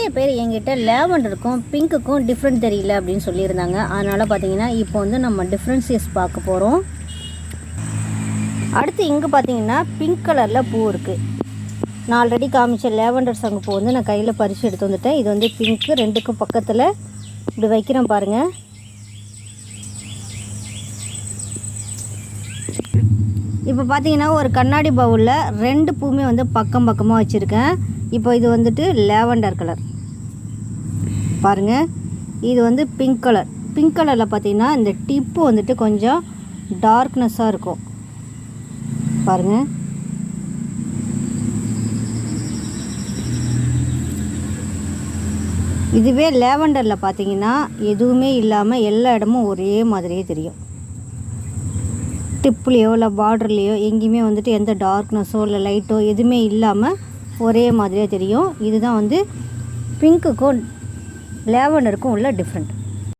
நிறைய பேர் என்கிட்ட லேவண்டருக்கும் பிங்க்குக்கும் டிஃப்ரெண்ட் தெரியல அப்படின்னு சொல்லியிருந்தாங்க. அதனால் பார்த்தீங்கன்னா இப்போ வந்து நம்ம டிஃப்ரென்சியஸ் பார்க்க போகிறோம் அடுத்து இங்கே பார்த்தீங்கன்னா பிங்க் கலரில் பூ இருக்குது நான் ஆல்ரெடி காமிச்ச லேவண்டர் சங்கு பூ வந்து நான் கையில் பறித்து எடுத்து வந்துட்டேன். இது வந்து பிங்க்கு ரெண்டுக்கும் பக்கத்தில். இப்படி வைக்கிறேன் பாருங்கள் இப்போ பார்த்தீங்கன்னா ஒரு கண்ணாடி பவுலில் ரெண்டு பூவுமே வந்து பக்கம் பக்கமாக வச்சுருக்கேன். இப்போ இது வந்துட்டு லேவண்டர் கலர். பாருங்கள் இது வந்து பிங்க் கலர் பிங்க் கலரில் பார்த்தீங்கன்னா இந்த டிப்பு வந்துட்டு கொஞ்சம் டார்க்னஸ்ஸாக இருக்கும். பாருங்கள் இதுவே லேவண்டரில் பார்த்தீங்கன்னா எதுவுமே இல்லாமல் எல்லா இடமும் ஒரே மாதிரியே தெரியும். டிப்லேயோ இல்லை பார்டர்லேயோ எங்கேயுமே வந்துட்டு எந்த டார்க்னஸோ இல்லை லைட்டோ எதுவுமே இல்லாமல் ஒரே மாதிரியே தெரியும். இதுதான் வந்து பிங்க்குக்கும் லேவண்டருக்கும் உள்ள டிஃப்ரெண்ட்